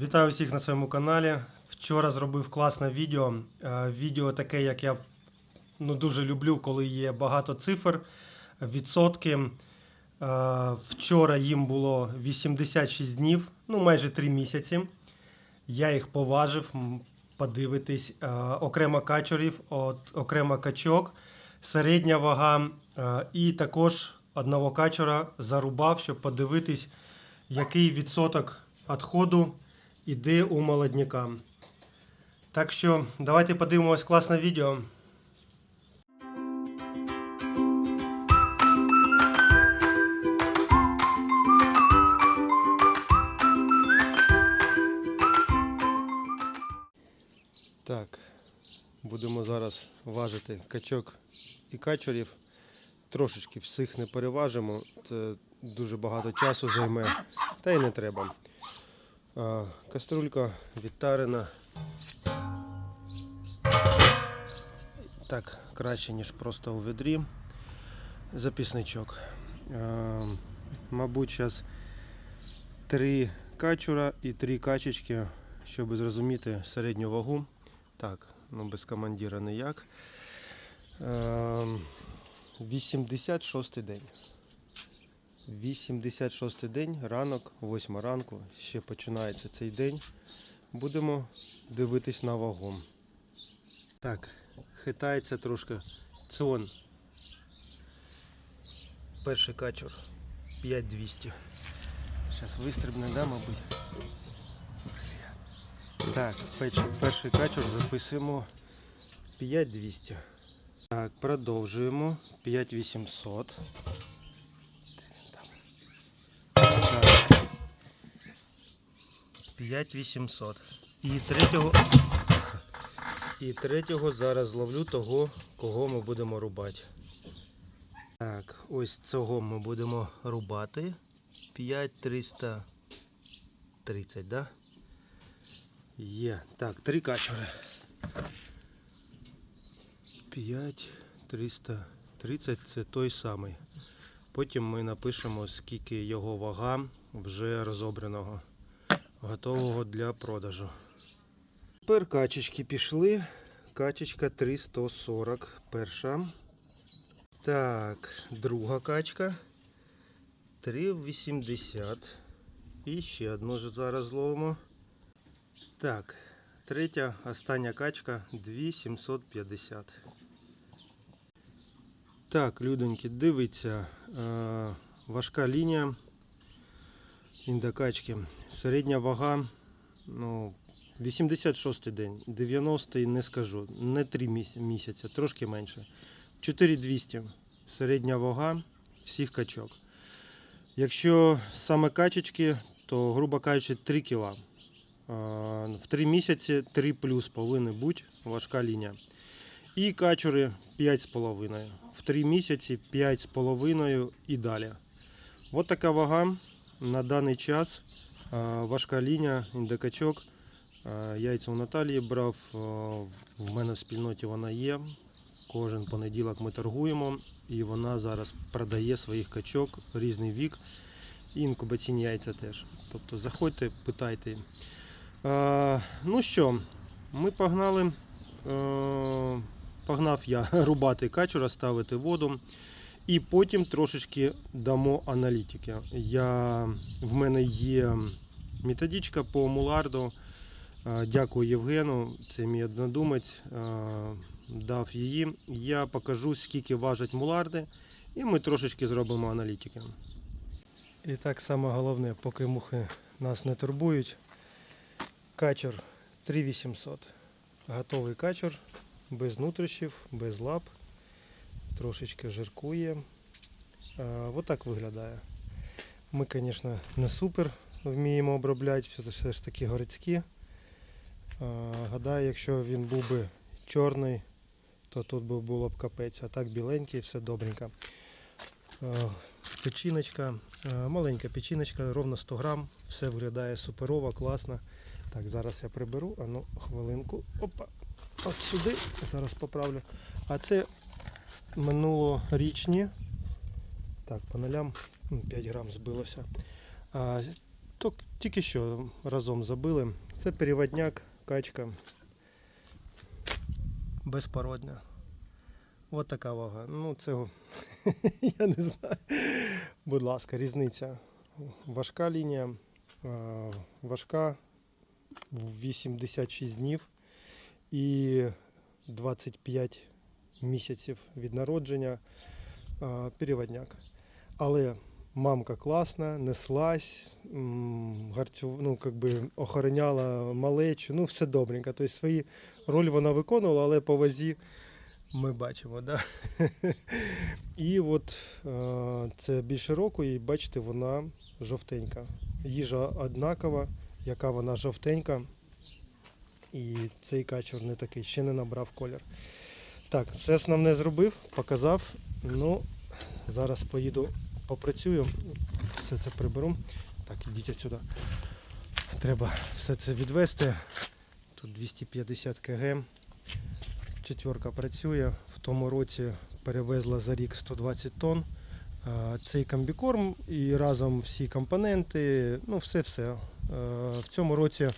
Вітаю всіх на своєму каналі. Вчора зробив класне відео. Е, Відео таке, як я ну, дуже люблю, коли є багато цифр, відсотки. Е, Вчора їм було 86 днів, ну майже 3 місяці. Я їх поважив, подивитись. Е, Окремо качурів, окремо качок, середня вага. І також одного качура зарубав, щоб подивитись, який відсоток відходу іде у молодняка. Так що давайте подивимось класне відео. Так, будемо зараз важити качок і качурів. Трошечки всіх не переважимо. Це дуже багато часу займе, та й не треба. Каструлька відтарена. Так, краще, ніж просто у відрі. Записничок. Мабуть, зараз три качура і три качечки, щоб зрозуміти середню вагу. Так, ну без командира ніяк. А, 86 день. 86 день, ранок, 8 ранку, ще починається цей день. Будемо дивитись на вагу. Так, хитається трошки цон. Перший качур 5200. Зараз вистрибне, да, мабуть. Так, перший, качур записуємо 5200. Так, продовжуємо 5800. 5800. І третього. І третього зараз зловлю того, кого ми будемо рубати. Так, ось цього ми будемо рубати. 5330, да? Є. Так, три качури. 5330 це той самий. Потім ми напишемо, скільки його вага вже розобраного, готового для продажу. Тепер качечки пішли. Качечка 340 перша. Так, друга качка 380. І ще одну зараз зловимо. Так, третя, остання качка 2750. Так, людоньки, дивіться, е, важка лінія індокачки. Середня вага, ну, 86 день, 90-й не скажу, не 3 міс- місяці, трошки менше. 4200 середня вага всіх качок. Якщо саме качечки, то, грубо кажучи, 3 кіла. Е, В 3 місяці 3 плюс повинна бути важка лінія. І качури 5,5. В 3 місяці 5,5 і далі. От така вага на даний час. Важка лінія, індикачок. Яйця у Наталії брав. В мене в спільноті вона є. Кожен понеділок ми торгуємо. І вона зараз продає своїх качок різний вік. І інкубаційні яйця теж. Тобто заходьте, питайте. Ну що, ми погнали. Погнав я рубати качура, ставити воду. І потім трошечки дамо аналітики. Я, в мене є методичка по муларду. Е, Дякую Євгену, це мій однодумець. е, Дав її. Я покажу, скільки важать муларди, і ми трошечки зробимо аналітики. І так саме головне, поки мухи нас не турбують. Качур 3800. Готовий качур, без нутрищів, без лап. Трошечки жиркує. А, вот так виглядає. Ми, звісно, не супер вміємо обробляти, все, все ж таки городські. А, гадаю, якщо він був би чорний, то тут би було б капець, а так біленький, все добренько. А, Печіночка, маленька печіночка, ровно 100 грам, все виглядає суперово, класно. Так, зараз я приберу, а ну хвилинку. Опа. От сюди, зараз поправлю. А це минулорічні. Так, по нулям 5 грам збилося. А, ток- тільки що разом забили. Це переводняк, качка. Безпородня. От така вага. Ну, це я не знаю. Будь ласка, різниця. Важка лінія, важка 86 днів і 25 місяців від народження переводняк. Але мамка класна, неслась, ну, как би охороняла малечу, ну все добренько. Тобто свої роль вона виконувала, але по вазі ми бачимо. Да? І от це більше року, і бачите, вона жовтенька. Їжа однакова, яка вона жовтенька. І цей качур не такий, ще не набрав колір. Так, все основне зробив, показав. Ну, зараз поїду попрацюю, все це приберу. Так, ідіть отсюди. Треба все це відвести. Тут 250 кг. Четверка працює. В тому році перевезла за рік 120 тонн. Цей комбікорм і разом всі компоненти, ну все-все. В цьому році,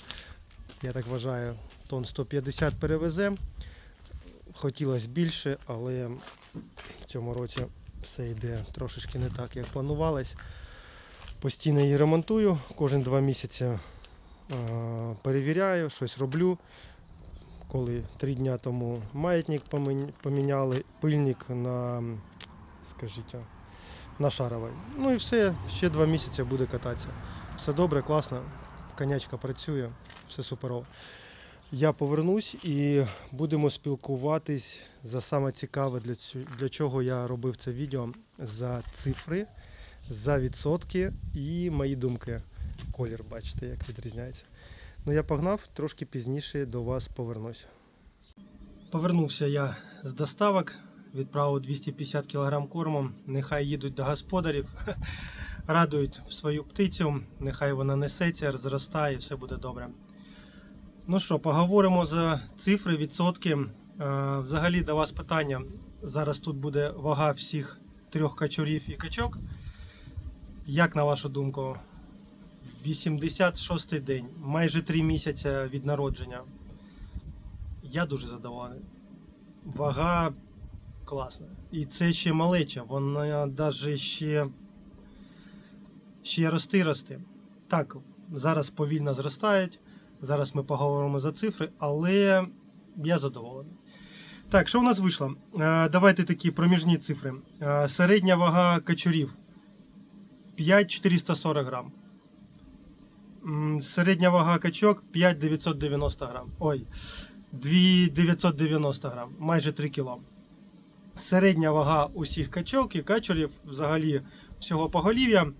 я так вважаю, тонн 150 перевезе. Хотілося більше, але в цьому році все йде трошечки не так, як планувалось. Постійно її ремонтую, кожен два місяці е, перевіряю, щось роблю. Коли три дня тому маятник поміняли, пильник на, скажіть, на шаровий. Ну і все, ще два місяці буде кататися. Все добре, класно, конячка працює, все суперово. Я повернусь і будемо спілкуватись за саме цікаве, для, для чого я робив це відео, за цифри, за відсотки і мої думки. Колір, бачите, як відрізняється. Ну, я погнав, трошки пізніше до вас повернусь. Повернувся я з доставок, відправив 250 кг корму. Нехай їдуть до господарів, радують свою птицю, нехай вона несеться, зростає і все буде добре. Ну що, поговоримо за цифри, відсотки. Е, Взагалі до вас питання. Зараз тут буде вага всіх трьох качурів і качок. Як на вашу думку, 86-й день, майже 3 місяці від народження. Я дуже задоволений. Вага класна. І це ще малеча, вона навіть ще, ще рости рости. Так, зараз повільно зростають. Зараз ми поговоримо за цифри, але я задоволений. Так, що в нас вийшло? Е, Давайте такі проміжні цифри. Е, Середня вага качурів 5440 грам. Середня вага качок 5990 грам. Ой, 2990 грам, майже 3 кг. Середня вага усіх качок і качурів взагалі всього поголів'я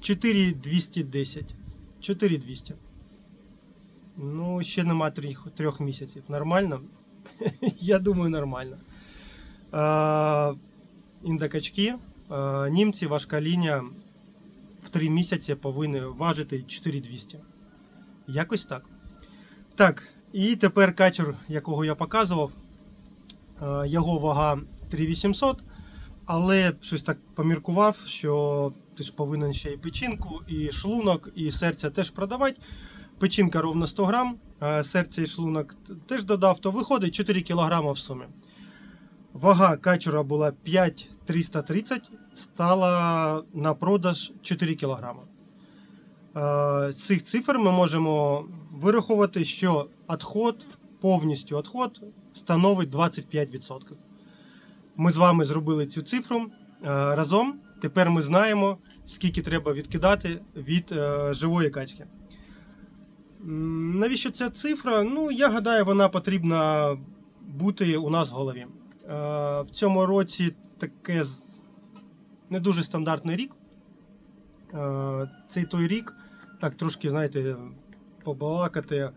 4210. 4200. Ну, ще нема трьох, трьох місяців. Нормально? Я думаю, нормально. А, індокачки, а, німці, важка лінія в 3 місяці повинні важити 4200. Якось так. Так, і тепер качур, якого я показував, а, його вага 3800, але щось так поміркував, що ти ж повинен ще і печінку, і шлунок, і серця теж продавати. Печінка ровно 100 грам, а серце і шлунок теж додав, то виходить 4 кг в сумі. Вага качура була 5330, стала на продаж 4 кг. З цих цифр ми можемо вирахувати, що відход, повністю відход становить 25%. Ми з вами зробили цю цифру е, разом. Тепер ми знаємо, скільки треба відкидати від е, живої качки. Навіщо ця цифра? Ну, я гадаю, вона потрібна бути у нас в голові. Е, В цьому році таке не дуже стандартний рік. Е, Цей той рік, так трошки, знаєте, побалакати.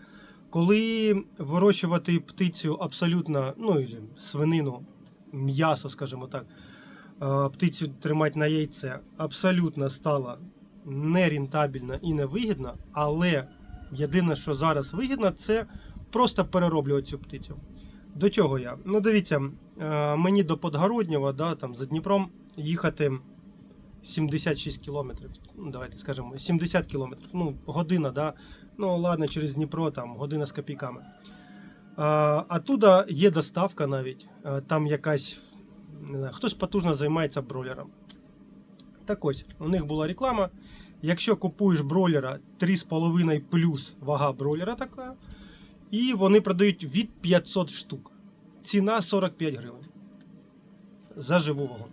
Коли вирощувати птицю абсолютно, ну і свинину, м'ясо, скажімо так, е, птицю тримати на яйце абсолютно стало нерентабельно і невигідно, але єдине, що зараз вигідно, це просто перероблювати цю птицю. До чого я? Ну, дивіться, е, мені до Подгороднього, да, там, за Дніпром їхати 76 кілометрів. Ну, давайте скажемо, 70 кілометрів. Ну, година, да. Ну, ладно, через Дніпро там година з копійками. А, оттуда є доставка навіть. Там якась. Не знаю, хтось потужно займається бройлером. Так ось, у них була реклама. Якщо купуєш бройлера 3,5 плюс вага бройлера така, і вони продають від 500 штук. Ціна 45 гривень. За живу вагу.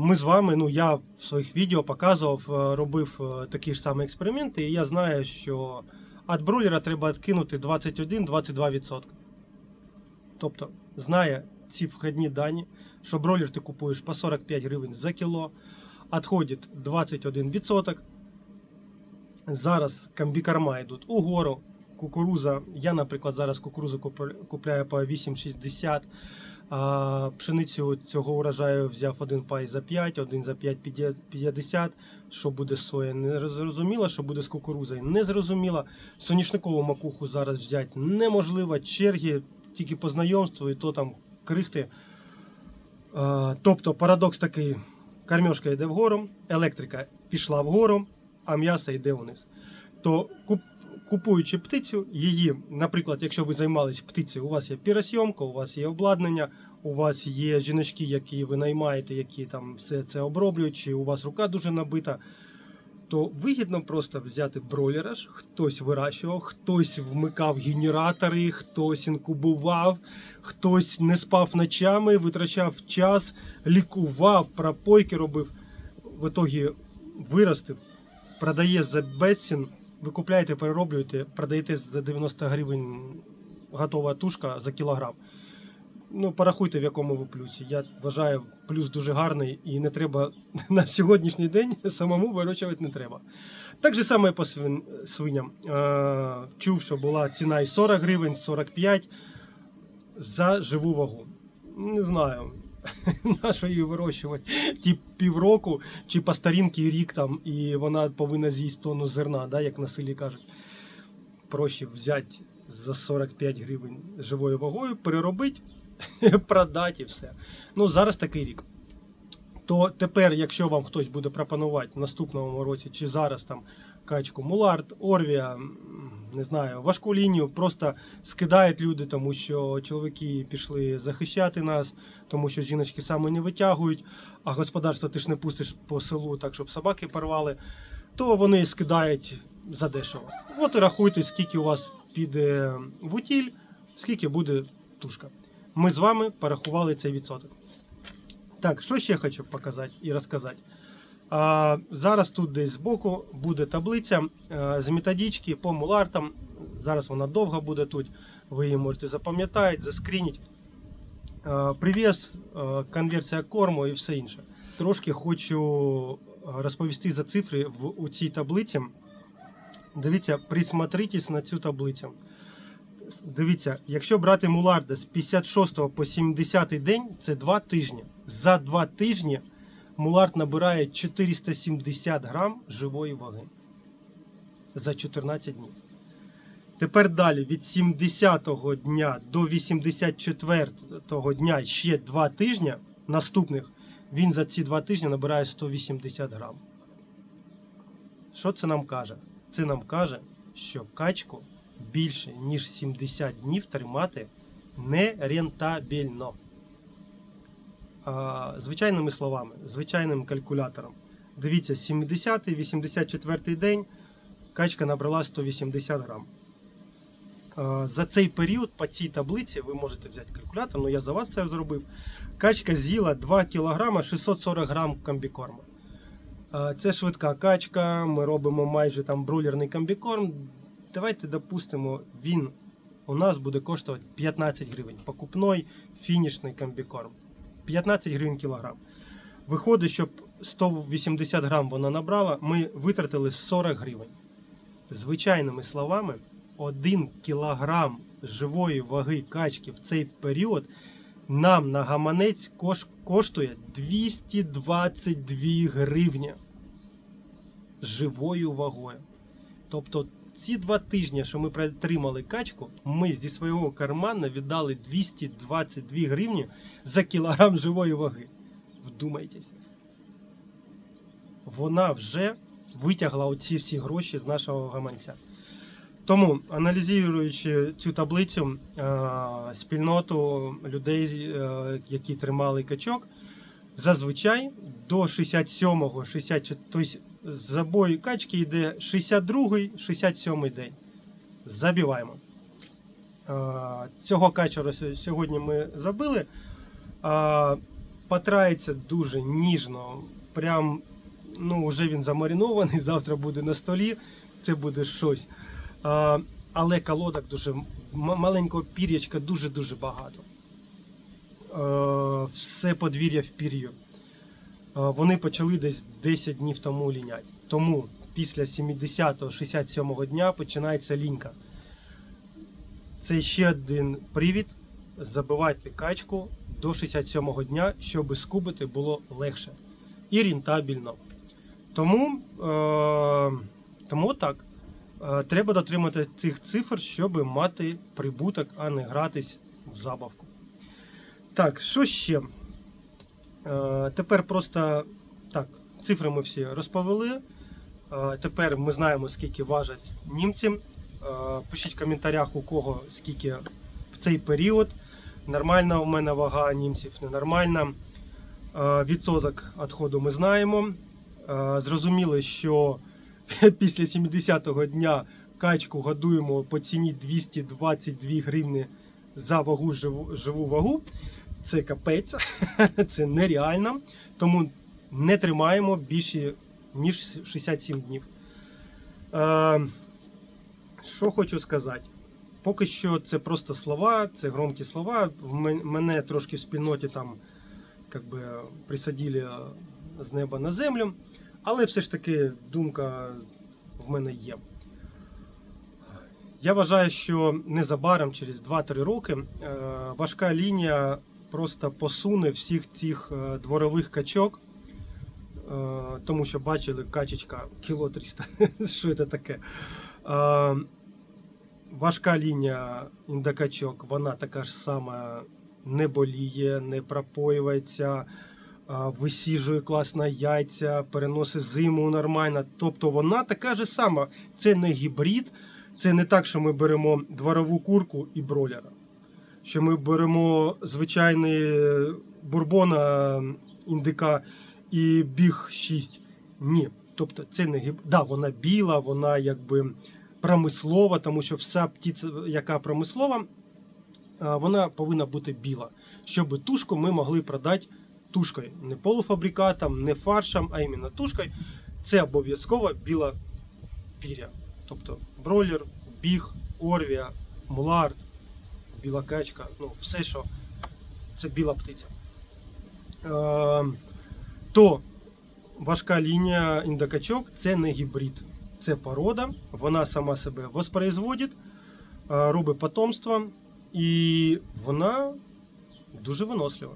Ми з вами, ну я в своїх відео показував, е, робив е, такі ж самі експерименти, і я знаю, що від бройлера треба відкинути 21-22%. Тобто, знає ці вхідні дані, що бройлер ти купуєш по 45 гривень за кіло, відходить 21%. Зараз комбікорма йдуть угору. Кукуруза, я, наприклад, зараз кукурузу купляю по 8,60. А пшеницю цього урожаю взяв один пай за 5, один за 5,50. Що буде з соя, не зрозуміло, що буде з кукурузою, не зрозуміло. Соняшникову макуху зараз взяти неможливо. Черги тільки по знайомству, і то там крихти. Тобто парадокс такий: кормежка йде вгору, електрика пішла вгору, а м'ясо йде вниз. То куп, купуючи птицю, її, наприклад, якщо ви займалися птицею, у вас є піросйомка, у вас є обладнання, у вас є жіночки, які ви наймаєте, які там все це оброблюють, чи у вас рука дуже набита. То вигідно просто взяти бройлера, хтось вирощував, хтось вмикав генератори, хтось інкубував, хтось не спав ночами, витрачав час, лікував, пропойки робив. В ітогі виростив, продає за безцін, ви купляєте, перероблюєте, продаєте за 90 гривень готова тушка за кілограм. Ну, порахуйте, в якому ви плюсі. Я вважаю, плюс дуже гарний і не треба на сьогоднішній день самому вирощувати не треба. Так же саме по свиням. Чув, що була ціна і 40 гривень, 45 за живу вагу. Не знаю. На що її вирощувати? Ті півроку чи по старінки рік там, і вона повинна з'їсти тонну зерна, да, як на селі кажуть. Проще взяти за 45 гривень живою вагою, переробити, продати і все. Ну, зараз такий рік. То тепер, якщо вам хтось буде пропонувати в наступному році чи зараз там качку Мулард, Орвія, не знаю, важку лінію, просто скидають люди, тому що чоловіки пішли захищати нас, тому що жіночки саме не витягують, а господарство ти ж не пустиш по селу так, щоб собаки порвали, то вони скидають задешево. От і рахуйте, скільки у вас піде в утіль, скільки буде тушка. Ми з вами порахували цей відсоток. Так, що ще хочу показати і розказати. А, зараз тут десь збоку буде таблиця а, з методички по мулартам. Зараз вона довга буде тут. Ви її можете запам'ятати, заскрініть. А, привіз, конверсія корму і все інше. Трошки хочу розповісти за цифри в у цій таблиці. Дивіться, присмотритесь на цю таблицю. Дивіться, якщо брати муларда з 56 по 70 день, це 2 тижні. За 2 тижні мулард набирає 470 грам живої ваги. За 14 днів. Тепер далі від 70-го дня до 84-го дня ще 2 тижні наступних, він за ці 2 тижні набирає 180 грам. Що це нам каже? Це нам каже, що качку більше ніж 70 днів тримати нерентабельно. А, звичайними словами, звичайним калькулятором. Дивіться, 70-84 день качка набрала 180 грам. За цей період по цій таблиці ви можете взяти калькулятор, але я за вас це зробив. Качка з'їла 2 кг 640 грам комбікорму. Це швидка качка, ми робимо майже там бройлерний комбікорм. Давайте допустимо, він у нас буде коштувати 15 гривень. Покупний фінішний комбікорм. 15 гривень кілограм. Виходить, щоб 180 грам вона набрала, ми витратили 40 гривень. Звичайними словами, 1 кілограм живої ваги качки в цей період нам на гаманець кош- коштує 222 гривні живою вагою. Тобто ці два тижні, що ми притримали качку, ми зі свого кармана віддали 222 гривні за кілограм живої ваги. Вдумайтесь. вона вже витягла оці всі гроші з нашого гаманця. Тому, аналізуючи цю таблицю, е, спільноту людей, е, які тримали качок, зазвичай до 67-го, 64, забой качки йде 62-й, 67-й день. Забиваємо. Цього качера сьогодні ми забили. Потрається дуже ніжно. Прям, ну, вже він замаринований, завтра буде на столі. Це буде щось. Але колодок дуже маленького пір'ячка дуже-дуже багато. Все подвір'я в пір'ю. Е, вони почали десь 10 днів тому лінять. Тому після 70-67 дня починається лінька. Це ще один привід забивати качку до 67-го дня, щоб скубити було легше і рентабельно. Тому, е, тому так. Е, треба дотримати цих цифр, щоб мати прибуток, а не гратись в забавку. Так, що ще? Е, тепер просто так, цифри ми всі розповіли. Е, тепер ми знаємо, скільки важать німці. Е, пишіть в коментарях, у кого скільки в цей період. Нормальна у мене вага німців, ненормальна. Відсоток відходу ми знаємо. Зрозуміли, що після 70-го дня качку годуємо по ціні 222 гривні за вагу живу, живу вагу. Це капець, це нереально. Тому не тримаємо більше ніж 67 днів. Е, що хочу сказати. Поки що це просто слова, це громкі слова. Мене трошки в спільноті там как би, присадили з неба на землю. Але все ж таки думка в мене є. Я вважаю, що незабаром, через 2-3 роки, е, важка лінія просто посуне всіх цих е, дворових качок. Е, Тому що бачили качечка кіло 300. Що це таке? Е, Важка лінія індокачок, вона така ж сама не боліє, не пропоюється, висіжує класно яйця, переносить зиму нормально. Тобто вона така ж сама. Це не гібрид, це не так, що ми беремо дворову курку і бройлера. Що ми беремо звичайний бурбона індика і біг 6. Ні. Тобто це не гібрид. Да, вона біла, вона якби промислова, тому що вся птиця, яка промислова, вона повинна бути біла, щоб тушку ми могли продати тушкою. Не полуфабрикатом, не фаршем, а іменно тушкою. Це обов'язково біла піря. Тобто бройлер, біг, орвія, мулард, біла качка, ну все, що це біла птиця. Е, то важка лінія індокачок це не гібрид, це порода. Вона сама себе воспроизводить, е, робить потомство, і вона дуже винослива.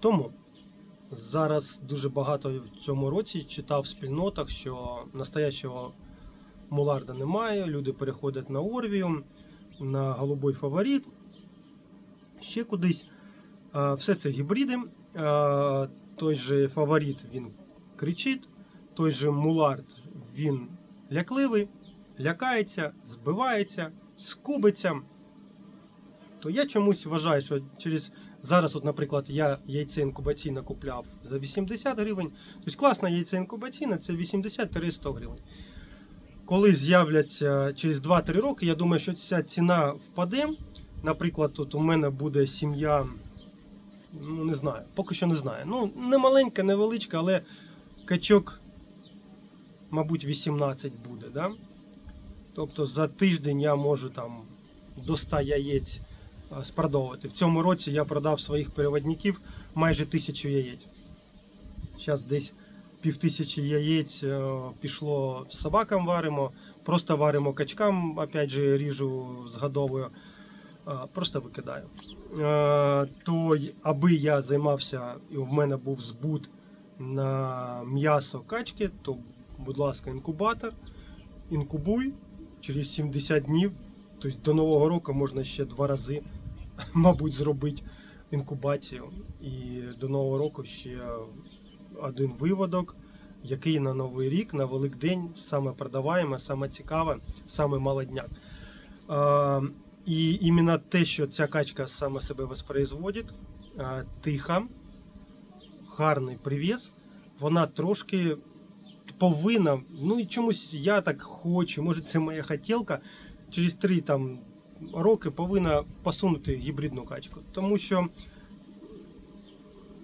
Тому зараз дуже багато в цьому році читав в спільнотах, що настоящого муларда немає. Люди переходять на Орвію, на голубой фаворит, ще кудись. Все це гібриди. Той же фаворит він кричить, той же мулард він лякливий, лякається, збивається, скубиться. То я чомусь вважаю, що через зараз, от, наприклад, я яйце інкубаційне купляв за 80 гривень. Тобто класна яйце інкубаційне це 80-100 гривень. Коли з'являться через 2-3 роки, я думаю, що ця ціна впаде. Наприклад, тут у мене буде сім'я, ну не знаю, поки що не знаю. Ну, не маленька, невеличка, але качок, мабуть, 18 буде. Да? Тобто за тиждень я можу там до 100 яєць спродовувати. В цьому році я продав своїх переводників майже тисячу яєць. Зараз десь півтисячі яєць е, пішло собакам варимо, просто варимо качкам, опять же, ріжу з годовою, е, просто викидаю. Е, То аби я займався і в мене був збут на м'ясо качки, то, будь ласка, інкубатор, інкубуй через 70 днів. Тобто до Нового року можна ще два рази, мабуть, зробити інкубацію. І до Нового року ще один виводок. який на Новий рік, на Великдень саме продаваємо, саме цікаве, саме молодняк. А, і іменно те, що ця качка саме себе воспроизводить, тиха, гарний привіз, вона трошки повинна, ну і чомусь я так хочу, може це моя хотілка, через три там роки повинна посунути гібридну качку. Тому що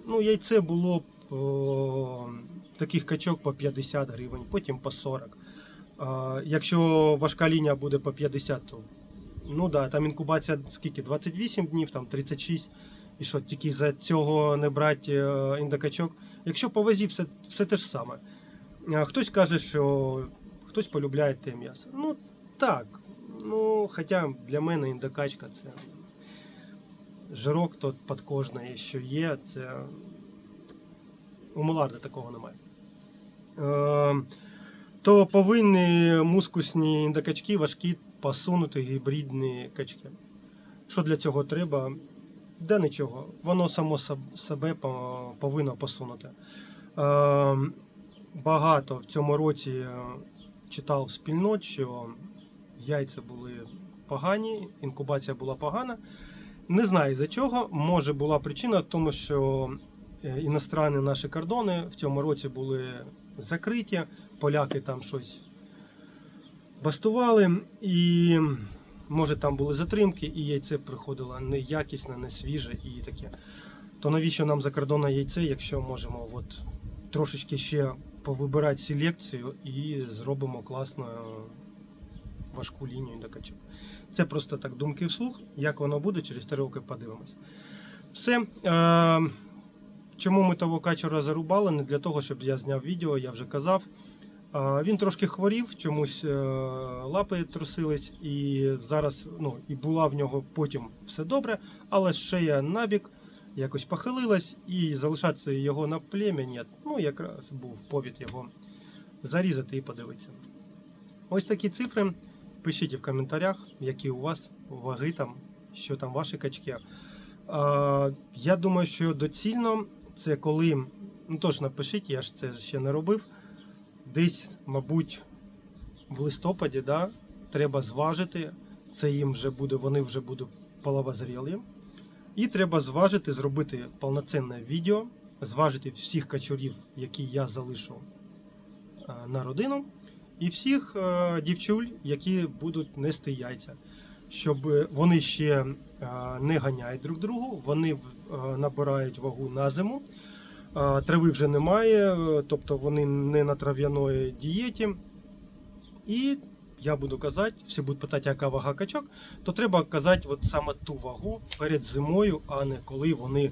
ну, яйце було б о, таких качок по 50 гривень, потім по 40. А, якщо важка лінія буде по 50, то ну да, там інкубація скільки? 28 днів, там 36. І що, тільки за цього не брати е, індокачок. Якщо по вазі все, все те ж саме. Хтось каже, що хтось полюбляє те м'ясо. Ну так. Ну, хоча для мене індокачка це жирок тот подкожний, що є, це у Муларда такого немає. Е, то повинні мускусні індокачки важкі посунути гібридні качки. Що для цього треба? Да нічого. Воно само себе повинно посунути. Е, багато в цьому році е, читав в спільнот, що яйця були погані, інкубація була погана. Не знаю за чого. Може була причина в тому, що іностранні наші кордони в цьому році були закриті, поляки там щось бастували, і може там були затримки, і яйце приходило неякісне, не свіже і таке. То навіщо нам закордонне яйце, якщо можемо от трошечки ще повибирати селекцію і зробимо класно важку лінію до качок. Це просто так думки вслух. Як воно буде, через 3 роки подивимось. Все. Чому ми того качера зарубали? Не для того, щоб я зняв відео, я вже казав. Він трошки хворів, чомусь е, лапи трусились, і зараз ну, і була в нього потім все добре, але шея набік якось похилилась, і залишатися його на племені. Ну, якраз був повід його зарізати і подивитися. Ось такі цифри. Пишіть в коментарях, які у вас ваги там, що там ваші качки. Я думаю, що доцільно це коли. Ну тож напишіть, я ж це ще не робив. Десь, мабуть, в листопаді да, треба зважити. Це їм вже буде, вони вже будуть половозрілі. І треба зважити, зробити повноцінне відео, зважити всіх качурів, які я залишу е, на родину, і всіх е, дівчуль, які будуть нести яйця. Щоб вони ще е, не ганяють друг другу, вони е, набирають вагу на зиму. Е, Трави вже немає, е, тобто вони не на трав'яної дієті. І я буду казати, всі будуть питати, яка вага качок, то треба казати от саме ту вагу перед зимою, а не коли вони,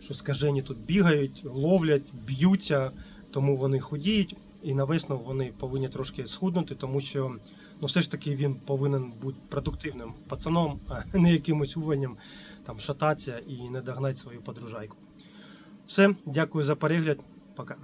що скажені, тут бігають, ловлять, б'ються, тому вони худіють. І на весну вони повинні трошки схуднути, тому що ну, все ж таки він повинен бути продуктивним пацаном, а не якимось уванням там шататися і не догнати свою подружайку. Все, дякую за перегляд. Пока.